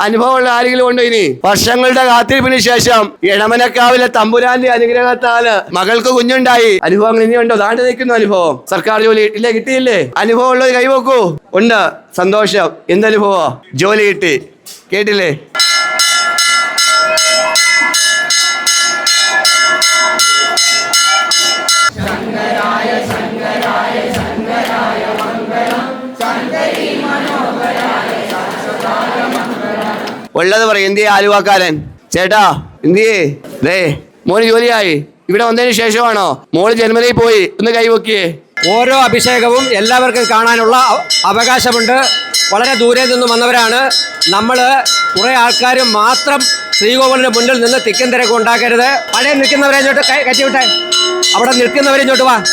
അനുഭവമുള്ള ആരെങ്കിലും ഉണ്ടോ ഇനി? വർഷങ്ങളുടെ കാത്തിരിപ്പിന് ശേഷം ഇടമനക്കാവിലെ തമ്പുരാന്റെ അനുഗ്രഹത്താൽ മകൾക്ക് കുഞ്ഞുണ്ടായി. അനുഭവങ്ങൾ ഇനിയുണ്ടോ താണ്ടി നിൽക്കുന്നു അനുഭവം. സർക്കാർ ജോലി ഇല്ലേ കിട്ടിയില്ലേ? അനുഭവം ഉള്ളത് കൈവെക്കൂ. ഉണ്ട്. സന്തോഷം. എന്തനുഭവോ ജോലി കിട്ടി. കേട്ടില്ലേ? ഉള്ളത് പറയും. എന്തിയെ ആലുവാക്കാരൻ? ചേട്ടാ എന്തിയേ? ദേ മോന് ജോലിയായി. ഇവിടെ വന്നതിന് ശേഷമാണോ? മോൾ ജന്മനയിൽ പോയി. ഒന്ന് കൈവക്കിയേ. ഓരോ അഭിഷേകവും എല്ലാവർക്കും കാണാനുള്ള അവ- അവകാശമുണ്ട്. വളരെ ദൂരെ നിന്ന് വന്നവരാണ്. നമ്മൾ കുറേ ആൾക്കാർ മാത്രം ശ്രീകോവിലിന് മുന്നിൽ നിന്ന് തിക്കും തിരക്കും ഉണ്ടാക്കരുത്. പഴയ നിൽക്കുന്നവരെ ഇങ്ങോട്ട് കറ്റിവിട്ടെ അവിടെ നിൽക്കുന്നവരെ ഇങ്ങോട്ട് വാ.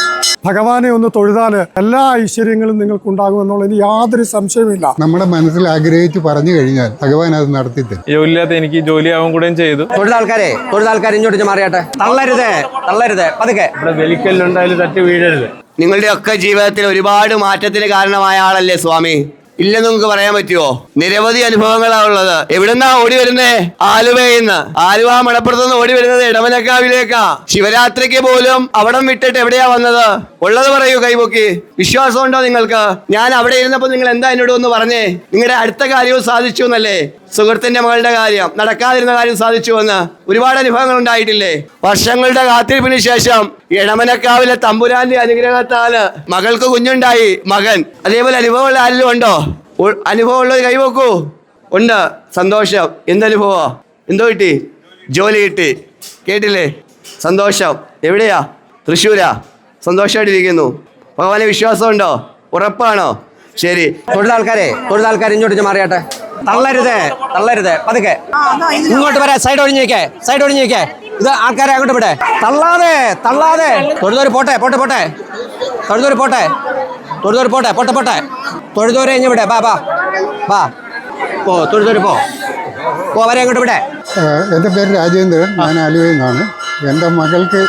ഭഗവാനെ ഒന്ന് തൊഴുതാൽ എല്ലാ ഐശ്വര്യങ്ങളും നിങ്ങൾക്കുണ്ടാകുമെന്നുള്ളതിന് യാതൊരു സംശയമില്ല നമ്മുടെ മനസ്സിൽ ആഗ്രഹിച്ച് പറഞ്ഞു കഴിഞ്ഞാൽ ഭഗവാൻ അത് നടത്തി ജോലിയില്ലാത്ത എനിക്ക് ജോലിയാവും കൂടെ ചെയ്തു. തൊഴിലാൾക്കാരെ തൊഴിലാൾക്കാർ ഇങ്ങോട്ട് മാറിയാട്ടെ. തള്ളരുത് തള്ളരുത്. പതുക്കെ. ഇവിടെ വെലിക്കല്ലുണ്ടായാലും തട്ടി വീഴരുത്. നിങ്ങളുടെ ഒക്കെ ജീവിതത്തിൽ ഒരുപാട് മാറ്റത്തിന് കാരണമായ ആളല്ലേ സ്വാമി? ഇല്ലെന്ന് നിങ്ങൾക്ക് പറയാൻ പറ്റുമോ നിരവധി അനുഭവങ്ങളാണ് ഉള്ളത്. എവിടുന്നാ ഓടി വരുന്നേ? ആലുവയിന്ന്. ആലുവ മണപ്പുറത്തുനിന്ന് ഓടി വരുന്നത് ഇടമലക്കാവിലേക്കാ ശിവരാത്രിക്ക് പോലും അവിടം വിട്ടിട്ട് എവിടെയാ വന്നത്? ഉള്ളത് പറയൂ കൈപൊക്കി വിശ്വാസം ഉണ്ടോ നിങ്ങൾക്ക്? ഞാൻ അവിടെ ഇരുന്നപ്പോൾ നിങ്ങൾ എന്താ എന്നോട് ഒന്ന് പറഞ്ഞേ? നിങ്ങളുടെ അടുത്ത കാര്യവും സാധിച്ചു എന്നല്ലേ? സുഹൃത്തിന്റെ മകളുടെ കാര്യം നടക്കാതിരുന്ന കാര്യം സാധിച്ചു എന്ന് ഒരുപാട് അനുഭവങ്ങൾ ഉണ്ടായിട്ടില്ലേ? വർഷങ്ങളുടെ കാത്തിരിപ്പിന് ശേഷം ഇടമനക്കാവിലെ തമ്പുരാന്റെ അനുഗ്രഹത്താൽ മകൾക്ക് കുഞ്ഞുണ്ടായി. മകൻ അതേപോലെ അനുഭവമുള്ള ആരെങ്കിലും ഉണ്ടോ? അനുഭവമുള്ളത് കൈവെക്കൂ? ഉണ്ട്. സന്തോഷം. എന്തനുഭവോ എന്തോ കിട്ടി? ജോലി കിട്ടി. കേട്ടില്ലേ? സന്തോഷം. എവിടെയാ? തൃശ്ശൂരാ? സന്തോഷമായിട്ടിരിക്കുന്നു. ഭഗവാനെ വിശ്വാസമുണ്ടോ? ഉറപ്പാണോ? ശരി. കൂടുതൽ ആൾക്കാരെ കൂടുതൽ തൊഴിലാൾക്കാർ ഇങ്ങോട്ട് മാറിയാട്ടെ. തള്ളരുത് തള്ളരുത്. പതുക്കെ. ഇങ്ങോട്ട് വരാ. സൈഡ് ഒഴിഞ്ഞേക്കേ സൈഡ് ഒഴിഞ്ഞേക്കേ ഇത് ആൾക്കാരെ അങ്ങോട്ട് വിടേ. തള്ളാതെ തള്ളാതെ. തൊഴുതോര് പോട്ടെ പോട്ടെ പോട്ടെ. തൊഴുതോര് പോട്ടെ. തൊഴുതോര് പോട്ടെ പോട്ടെ പോട്ടെ. തൊഴുതോരെ ഇഞ്ഞ് വിടേ. ബാ ബാ. ബാ. പോ തൊഴുതോര് പോ. പോ അവരെ അങ്ങോട്ട് വിടേ. എന്റെ എന്റെ പേര് രാജേന്ദ്രൻ. ഞാൻ ആലുവയിൽ നിന്നാണ്. എന്റെ മകൾക്ക്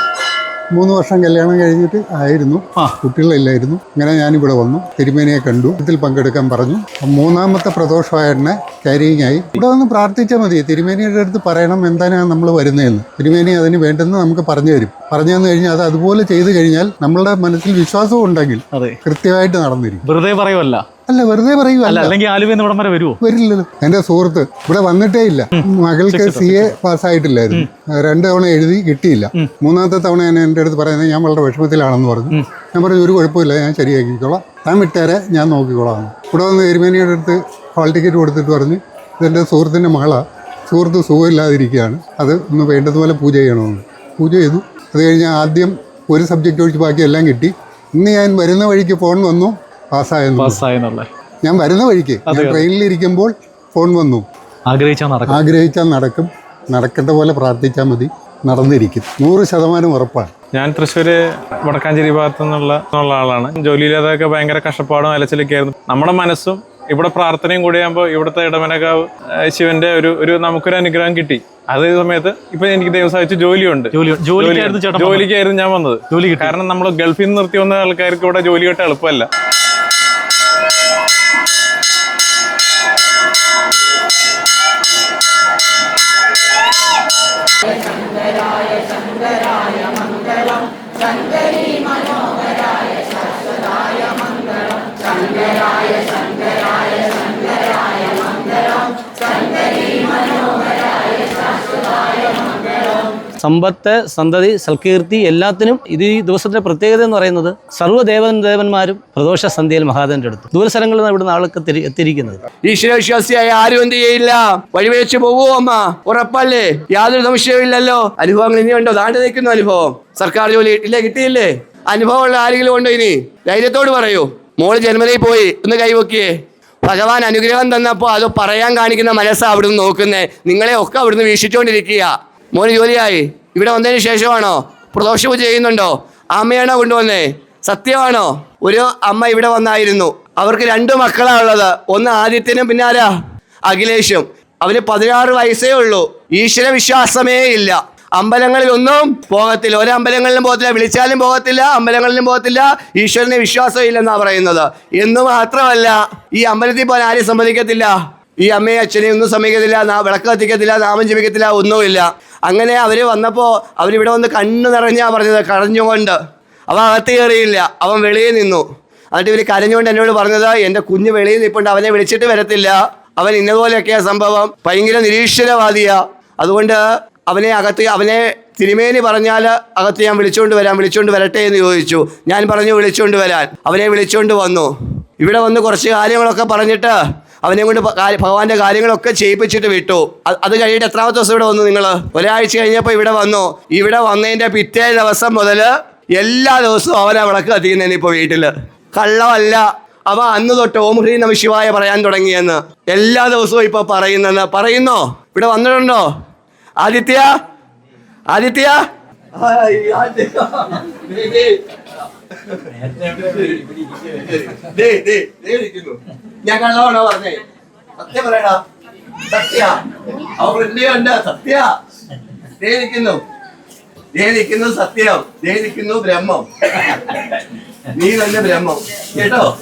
മൂന്ന് വർഷം കല്യാണം കഴിഞ്ഞിട്ട് ആയിരുന്നു. കുട്ടികളില്ലായിരുന്നു. അങ്ങനെ ഞാനിവിടെ വന്നു. തിരുമേനിയെ കണ്ടു. ഇതിൽ പങ്കെടുക്കാൻ പറഞ്ഞു. മൂന്നാമത്തെ പ്രദോഷമായിരുന്നെ ക്യാരിങ് ആയി ഇവിടെ വന്ന് പ്രാർത്ഥിച്ചാൽ മതി. തിരുമേനിയുടെ അടുത്ത് പറയണം എന്താണ് നമ്മൾ വരുന്നതെന്ന്. തിരുമേനി അതിന് വേണ്ടെന്ന് നമുക്ക് പറഞ്ഞു തരും. പറഞ്ഞു തന്നു കഴിഞ്ഞാൽ അത് അതുപോലെ ചെയ്തു കഴിഞ്ഞാൽ നമ്മളുടെ മനസ്സിൽ വിശ്വാസവും ഉണ്ടെങ്കിൽ അതെ. കൃത്യമായിട്ട് നടന്നിരിക്കും. വെറുതെ പറയുമല്ല അല്ല വെറുതെ പറയുക അല്ലെങ്കിൽ ഇവിടം വരെ വരുമോ വരില്ലല്ലോ. എന്റെ സുഹൃത്ത് ഇവിടെ വന്നിട്ടേ ഇല്ല. മകൾക്ക് സി എ പാസ്സായിട്ടില്ലായിരുന്നു. രണ്ട് തവണ എഴുതി കിട്ടിയില്ല. മൂന്നാമത്തെ തവണ ഞാൻ എന്റെ അടുത്ത് പറയുന്നത് ഞാൻ വളരെ വിഷമത്തിലാണെന്ന് പറഞ്ഞു. ഞാൻ പറഞ്ഞു ഒരു കുഴപ്പമില്ല ഞാൻ ശരിയാക്കിക്കോളാം. താൻ വിട്ടേരെ ഞാൻ നോക്കിക്കോളാം. ഇവിടെ വന്ന് എരുമേനിയുടെ അടുത്ത് ഹാൾ ടിക്കറ്റ് കൊടുത്തിട്ട് പറഞ്ഞ് ഇതെന്റെ സുഹൃത്തിന്റെ മകളാണ് സുഹൃത്ത് സുഖമില്ലാതിരിക്കുകയാണ്. അത് ഒന്ന് വേണ്ടതുപോലെ പൂജ ചെയ്യണമെന്ന്. പൂജ ചെയ്തു. അത് കഴിഞ്ഞ് ആദ്യം ഒരു സബ്ജക്റ്റ് ഒഴിച്ച് ബാക്കി എല്ലാം കിട്ടി. ഇന്ന് ഞാൻ വരുന്ന വഴിക്ക് ഫോൺ വന്നു. പാസ്സായെന്ന് പാസ്സായെന്നുള്ള. ഞാൻ വരുന്ന വഴിക്ക് ഞാൻ ട്രെയിനിൽ ഇരിക്കുമ്പോൾ ഫോൺ വന്നു. ആഗ്രഹിച്ചാൽ നടക്കും. ആഗ്രഹിച്ചാൽ നടക്കും. നടക്കേണ്ട പോലെ പ്രാർത്ഥിച്ചാൽ മതി. നടന്നിരിക്കും. നൂറ് ശതമാനം ഉറപ്പാണ്. ഞാൻ തൃശ്ശൂര് വടക്കാഞ്ചേരി ഭാഗത്തു നിന്നുള്ള ഉള്ള ആളാണ്. ജോലിയില്ലാതൊക്കെ ഭയങ്കര കഷ്ടപ്പാടും അലച്ചിലൊക്കെ ആയിരുന്നു. നമ്മുടെ മനസ്സും ഇവിടെ പ്രാർത്ഥനയും കൂടിയാകുമ്പോൾ ഇവിടുത്തെ ഇടമനക്കാവ് ശിവന്റെ ഒരു ഒരു നമുക്കൊരു അനുഗ്രഹം കിട്ടി. അതേ സമയത്ത് ഇപ്പൊ എനിക്ക് ദൈവം സഹായിച്ച് ജോലിയുണ്ട്. ജോലി- ജോലിക്കായിരുന്നു ഞാൻ വന്നത്. ജോലി കാരണം നമ്മൾ ഗൾഫിൽ നിന്ന് നിർത്തി വന്ന ആൾക്കാർക്ക് ഇവിടെ ജോലി കിട്ടാൻ എളുപ്പമല്ല. சங்கராய சங்கராய மங்களம் சங்கரி மனோகராய சரஸ்வதாய மங்களம் சங்கராய സമ്പത്ത് സന്തതി സൽകീർത്തി എല്ലാത്തിനും ഇത് ഈ ദിവസത്തിന്റെ പ്രത്യേകത എന്ന് പറയുന്നത് സർവദേവൻ ദേവന്മാരും പ്രദോഷ സന്ധ്യയിൽ മഹാദേവന്റെ അടുത്ത്. ദൂരസ്ഥലങ്ങളിൽ നിന്ന് ഇവിടുന്ന് ആളൊക്കെ തിരി- എത്തിയിരിക്കുന്നത്. ഈശ്വരവിശ്വാസിയായ ആരും എന്ത് ചെയ്യില്ല? വഴിവെച്ച് പോവോ അമ്മ. ഉറപ്പല്ലേ? യാതൊരു സംശയമില്ലല്ലോ അനുഭവങ്ങൾ ഇനിയുണ്ടോ താണ്ടി നിൽക്കുന്നു അനുഭവം. സർക്കാർ ജോലി കിട്ടില്ലേ കിട്ടിയില്ലേ? അനുഭവമുള്ള ആരെങ്കിലും ഉണ്ടോ ഇനി? ധൈര്യത്തോട് പറയൂ. മോൾ ജന്മനയിൽ പോയി. ഒന്ന് കൈവക്കിയേ. ഭഗവാൻ അനുഗ്രഹം തന്നപ്പോൾ അത് പറയാൻ കാണിക്കുന്ന മനസ്സാണ് അവിടുന്ന് നോക്കുന്നേ. നിങ്ങളെ ഒക്കെ അവിടുന്ന് വീക്ഷിച്ചുകൊണ്ടിരിക്കുക മോന് ജോലിയായി. ഇവിടെ വന്നതിന് ശേഷമാണോ? പ്രദോഷം ചെയ്യുന്നുണ്ടോ? അമ്മയാണോ കൊണ്ടുവന്നേ? സത്യമാണോ? ഒരു അമ്മ ഇവിടെ വന്നായിരുന്നു. അവർക്ക് രണ്ട് മക്കളാണ് ഉള്ളത്. ഒന്ന് ആദിത്യനും പിന്നെ ആരാ? അഖിലേഷും. അവന് പതിനാറ് വയസ്സേ ഉള്ളൂ. ഈശ്വര വിശ്വാസമേ ഇല്ല. അമ്പലങ്ങളിലൊന്നും പോകത്തില്ല. ഒരു അമ്പലങ്ങളിലും പോകത്തില്ല. വിളിച്ചാലും പോകത്തില്ല. അമ്പലങ്ങളിലും പോകത്തില്ല. ഈശ്വരന് വിശ്വാസം ഇല്ലെന്നാ പറയുന്നത്. എന്ന് മാത്രമല്ല ഈ അമ്പലത്തിൽ പോകാൻ ആരും സമ്മതിക്കത്തില്ല. ഈ അമ്മയെ അച്ഛനെയും ഒന്നും സമ്മതിക്കത്തില്ല. വിളക്ക് കത്തിക്കത്തില്ല. നാമം ജപിക്കത്തില്ല. ഒന്നുമില്ല. അങ്ങനെ അവർ വന്നപ്പോൾ അവരിവിടെ വന്ന് കണ്ണു നിറഞ്ഞാ പറഞ്ഞത് കരഞ്ഞുകൊണ്ട്. അവൻ അകത്ത് കയറിയില്ല. അവൻ വെളിയിൽ നിന്നു. എന്നിട്ട് ഇവർ കരഞ്ഞുകൊണ്ട് എന്നോട് പറഞ്ഞത് എന്റെ കുഞ്ഞ് വെളിയിൽ നിൽപ്പുണ്ട് അവനെ വിളിച്ചിട്ട് വരത്തില്ല. അവൻ ഇന്നതുപോലെയൊക്കെയാ സംഭവം. ഭയങ്കര നിരീശ്വരവാദിയാ അതുകൊണ്ട് അവനെ അകത്ത് അവനെ തിരുമേനി പറഞ്ഞാൽ അകത്ത് ഞാൻ വിളിച്ചുകൊണ്ട് വരാം വിളിച്ചുകൊണ്ട് വരട്ടെ എന്ന് ചോദിച്ചു. ഞാൻ പറഞ്ഞു വിളിച്ചുകൊണ്ട് വരാൻ. അവനെ വിളിച്ചുകൊണ്ട് വന്നു. ഇവിടെ വന്ന് കുറച്ച് കാര്യങ്ങളൊക്കെ പറഞ്ഞിട്ട് അവനെ കൊണ്ട് ഭഗവാന്റെ കാര്യങ്ങളൊക്കെ ചെയ്യിപ്പിച്ചിട്ട് വിട്ടു. അത് കഴിഞ്ഞിട്ട് എത്രാമത്തെ ദിവസം ഇവിടെ വന്നു നിങ്ങൾ ഒരാഴ്ച കഴിഞ്ഞപ്പോൾ ഇവിടെ വന്നു. ഇവിടെ വന്നതിന്റെ പിറ്റേ ദിവസം മുതൽ എല്ലാ ദിവസവും അവനെ വിളക്ക് കത്തിക്കുന്നതിന് ഇപ്പോൾ വീട്ടിൽ കള്ളമല്ല. അവ അന്ന് തൊട്ട് ഓം ഹ്രീ നമ ശിവായ പറയാൻ തുടങ്ങിയെന്ന്. എല്ലാ ദിവസവും ഇപ്പൊ പറയുന്നെന്ന്. പറയുന്നോ? ഇവിടെ വന്നിട്ടുണ്ടോ? ആദിത്യ? ആദിത്യ. ഞാൻ സത്യം പറയടാ. സത്യ. ബ്രഹ്മം. നീ തന്നെ ബ്രഹ്മം. കേട്ടോ?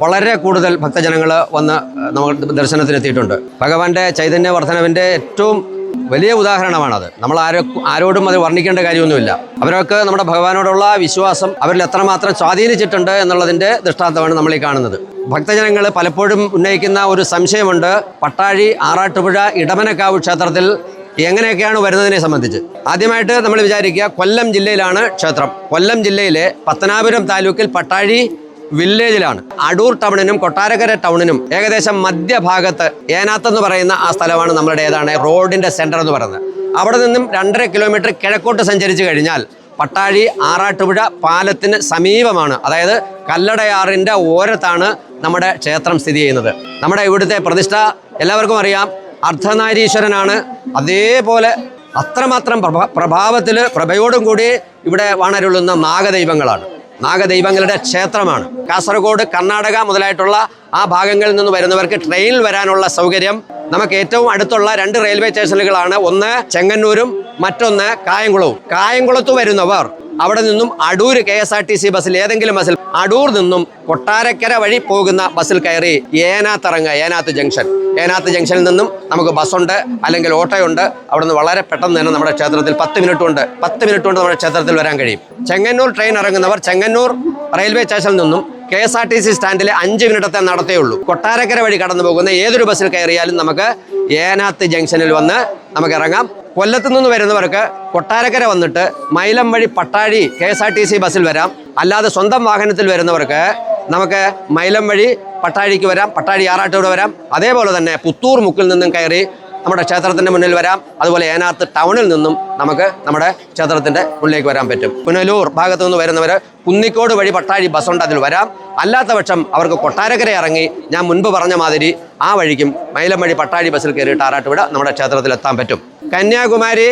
വളരെ കൂടുതൽ ഭക്തജനങ്ങൾ വന്ന് നമ്മൾ ദർശനത്തിനെത്തിയിട്ടുണ്ട്. ഭഗവാന്റെ ചൈതന്യ വർധനവിന്റെ ഏറ്റവും വലിയ ഉദാഹരണമാണത്. നമ്മൾ ആരോ ആരോടും അത് വർണിക്കേണ്ട കാര്യമൊന്നുമില്ല. അവരൊക്കെ നമ്മുടെ ഭഗവാനോടുള്ള വിശ്വാസം അവരിൽ എത്രമാത്രം സ്വാധീനിച്ചിട്ടുണ്ട് എന്നുള്ളതിന്റെ ദൃഷ്ടാന്തമാണ് നമ്മൾ ഈ കാണുന്നത്. ഭക്തജനങ്ങൾ പലപ്പോഴും ഉന്നയിക്കുന്ന ഒരു സംശയമുണ്ട് പട്ടാഴി ആറാട്ടുപുഴ ഇടമനക്കാവ് ക്ഷേത്രത്തിൽ എങ്ങനെയൊക്കെയാണ് വരുന്നതിനെ സംബന്ധിച്ച്. ആദ്യമായിട്ട് നമ്മൾ വിചാരിക്കുക കൊല്ലം ജില്ലയിലാണ് ക്ഷേത്രം. കൊല്ലം ജില്ലയിലെ പത്തനാപുരം താലൂക്കിൽ പട്ടാഴി വില്ലേജിലാണ്. അടൂർ ടൗണിനും കൊട്ടാരക്കര ടൗണിനും ഏകദേശം മധ്യഭാഗത്ത് ഏനാത്ത് എന്ന് പറയുന്ന ആ സ്ഥലമാണ് നമ്മളുടെ ഏതാണ് റോഡിന്റെ സെന്റർ എന്ന് പറയുന്നത്. അവിടെ നിന്നും രണ്ടര കിലോമീറ്റർ കിഴക്കോട്ട് സഞ്ചരിച്ചു കഴിഞ്ഞാൽ പട്ടാഴി ആറാട്ടുപുഴ പാലത്തിന് സമീപമാണ്. അതായത് കല്ലടയാറിന്റെ ഓരത്താണ് നമ്മുടെ ക്ഷേത്രം സ്ഥിതി ചെയ്യുന്നത്. നമ്മുടെ ഇവിടുത്തെ പ്രതിഷ്ഠ എല്ലാവർക്കും അറിയാം. അർദ്ധനാരീശ്വരനാണ്. അതേപോലെ അത്രമാത്രം പ്രഭാ പ്രഭാവത്തിൽ പ്രഭയോടും കൂടി ഇവിടെ വാണരുള്ളുന്ന നാഗദൈവങ്ങളാണ്. നാഗദൈവങ്ങളുടെ ക്ഷേത്രമാണ്. കാസർഗോഡ് കർണാടക മുതലായിട്ടുള്ള ആ ഭാഗങ്ങളിൽ നിന്ന് വരുന്നവർക്ക് ട്രെയിനിൽ വരാനുള്ള സൗകര്യം നമുക്ക് ഏറ്റവും അടുത്തുള്ള രണ്ട് റെയിൽവേ സ്റ്റേഷനുകളാണ് ഒന്ന് ചെങ്ങന്നൂരും മറ്റൊന്ന് കായംകുളവും. കായംകുളത്ത് വരുന്നവർ അവിടെ നിന്നും Adoor K S R T C ബസ്സിൽ ഏതെങ്കിലും ബസ്സിൽ അടൂർ നിന്നും കൊട്ടാരക്കര വഴി പോകുന്ന ബസ്സിൽ കയറി ഏനാത്തിറങ്ങുക ഏനാത്ത് ജംഗ്ഷൻ. ഏനാത്ത് ജംഗ്ഷനിൽ നിന്നും നമുക്ക് ബസ്സുണ്ട് അല്ലെങ്കിൽ ഓട്ടോയുണ്ട്. അവിടെ നിന്ന് വളരെ പെട്ടെന്ന് തന്നെ നമ്മുടെ ക്ഷേത്രത്തിൽ പത്ത് മിനിറ്റ് കൊണ്ട് പത്ത് മിനിറ്റ് കൊണ്ട് നമ്മുടെ ക്ഷേത്രത്തിൽ വരാൻ കഴിയും. ചെങ്ങന്നൂർ ട്രെയിൻ ഇറങ്ങുന്നവർ ചെങ്ങന്നൂർ റെയിൽവേ സ്റ്റേഷനിൽ നിന്നും K S R T C സ്റ്റാൻഡിലെ അഞ്ച് മിനിറ്റത്തെ നടത്തേ ഉള്ളൂ. കൊട്ടാരക്കര വഴി കടന്നു പോകുന്ന ഏതൊരു ബസ്സിൽ കയറിയാലും നമുക്ക് ഏനാത്ത് ജംഗ്ഷനിൽ വന്ന് നമുക്ക് ഇറങ്ങാം. കൊല്ലത്ത് നിന്ന് വരുന്നവർക്ക് കൊട്ടാരക്കര വന്നിട്ട് മൈലം വഴി Pattazhi K S R T C ബസ്സിൽ വരാം. അല്ലാതെ സ്വന്തം വാഹനത്തിൽ വരുന്നവർക്ക് നമുക്ക് മൈലം വഴി പട്ടാഴിക്ക് വരാം പട്ടാഴി ആറാട്ടൂടെ വരാം. അതേപോലെ തന്നെ പുത്തൂർ മുക്കിൽ നിന്നും കയറി നമ്മുടെ ക്ഷേത്രത്തിന്റെ മുന്നിൽ വരാം. അതുപോലെ ഏനാത്ത് ടൗണിൽ നിന്നും നമുക്ക് നമ്മുടെ ക്ഷേത്രത്തിന്റെ ഉള്ളിലേക്ക് വരാൻ പറ്റും. പുനലൂർ ഭാഗത്തു നിന്ന് വരുന്നവർ കുന്നിക്കോട് വഴി പട്ടാഴി ബസ്സുണ്ട് അതിൽ വരാം. അല്ലാത്ത പക്ഷം അവർക്ക് കൊട്ടാരക്കര ഇറങ്ങി ഞാൻ മുൻപ് പറഞ്ഞ മാതിരി ആ വഴിക്കും മൈലം വഴി പട്ടാഴി ബസ്സിൽ കയറിയിട്ട് ആറാട്ടുവിട നമ്മുടെ ക്ഷേത്രത്തിൽ എത്താൻ പറ്റും. കന്യാകുമാരി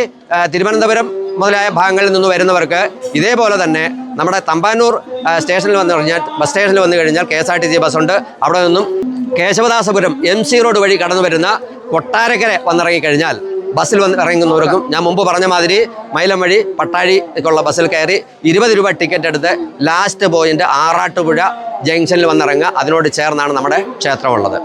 തിരുവനന്തപുരം മുതലായ ഭാഗങ്ങളിൽ നിന്ന് വരുന്നവർക്ക് ഇതേപോലെ തന്നെ നമ്മുടെ തമ്പാനൂർ സ്റ്റേഷനിൽ വന്നു കഴിഞ്ഞാൽ ബസ് സ്റ്റേഷനിൽ വന്നു കഴിഞ്ഞാൽ K S R T C ബസ്സുണ്ട്. അവിടെ നിന്നും കേശവദാസപുരം എം സി റോഡ് വഴി കടന്നു വരുന്ന കൊട്ടാരക്കര വന്നിറങ്ങിക്കഴിഞ്ഞാൽ ബസ്സിൽ വന്ന് ഇറങ്ങുന്നവർക്കും ഞാൻ മുമ്പ് പറഞ്ഞ മാതിരി മൈലം വഴി പട്ടാഴിക്കുള്ള ബസ്സിൽ കയറി ഇരുപത് രൂപ ടിക്കറ്റ് എടുത്ത് ലാസ്റ്റ് പോയിന്റ് ആറാട്ടുപുഴ ജംഗ്ഷനിൽ വന്നിറങ്ങുക. അതിനോട് ചേർന്നാണ് നമ്മുടെ ക്ഷേത്രമുള്ളത്.